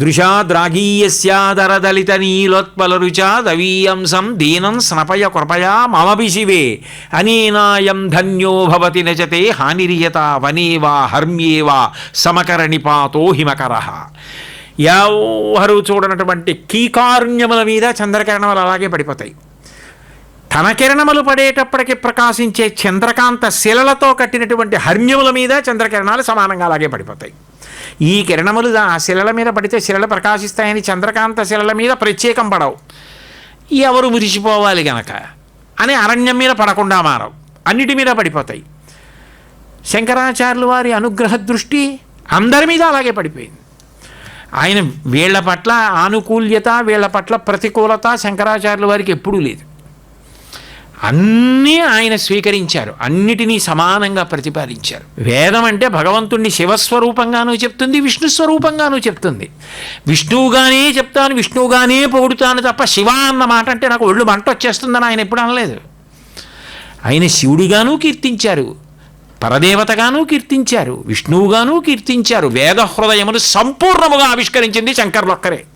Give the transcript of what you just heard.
దృశాద్రాగీయస్యాదరదలిత నీలోత్పలరుచ దవీయంసం దీనం స్నపయ కృపయా మమపి శివే అనేనాయం ధన్యో భవతి నచతే హానిరియత వనేవా హర్మ్యేవా సమకరణిపాతో హిమకర. ఎవరు చూడనటువంటి కీకారుణ్యముల మీద చంద్రకిరణములు అలాగే పడిపోతాయి. తన కిరణములు పడేటప్పటికి ప్రకాశించే చంద్రకాంత శిలలతో కట్టినటువంటి హర్మ్యముల మీద చంద్రకిరణాలు సమానంగా అలాగే పడిపోతాయి. ఈ కిరణములు ఆ శిలల మీద పడితే శిలలు ప్రకాశిస్తాయని చంద్రకాంత శిలల మీద ప్రత్యేకం పడవు. ఎవరు మురిసిపోవాలి గనక? అని అరణ్యం మీద పడకుండా మారవు. అన్నిటి మీద పడిపోతాయి. శంకరాచార్యులు వారి అనుగ్రహ దృష్టి అందరి మీద అలాగే పడిపోయింది. ఆయన వీళ్ళ పట్ల ఆనుకూల్యత వీళ్ళ పట్ల ప్రతికూలత శంకరాచార్యుల వారికి ఎప్పుడూ లేదు. అన్నీ ఆయన స్వీకరించారు. అన్నిటినీ సమానంగా ప్రతిపాదించారు. వేదం అంటే భగవంతుణ్ణి శివస్వరూపంగానూ చెప్తుంది విష్ణు స్వరూపంగానూ చెప్తుంది. విష్ణువుగానే చెప్తాను విష్ణువుగానే పొగుడుతాను తప్ప శివ అన్న మాట అంటే నాకు ఒళ్ళు మంట వచ్చేస్తుందని ఆయన ఎప్పుడు అనలేదు. ఆయన శివుడిగానూ కీర్తించారు పరదేవతగానూ కీర్తించారు విష్ణువుగానూ కీర్తించారు వేద హృదయములు సంపూర్ణముగా ఆవిష్కరించింది శంకర్లొక్కరే.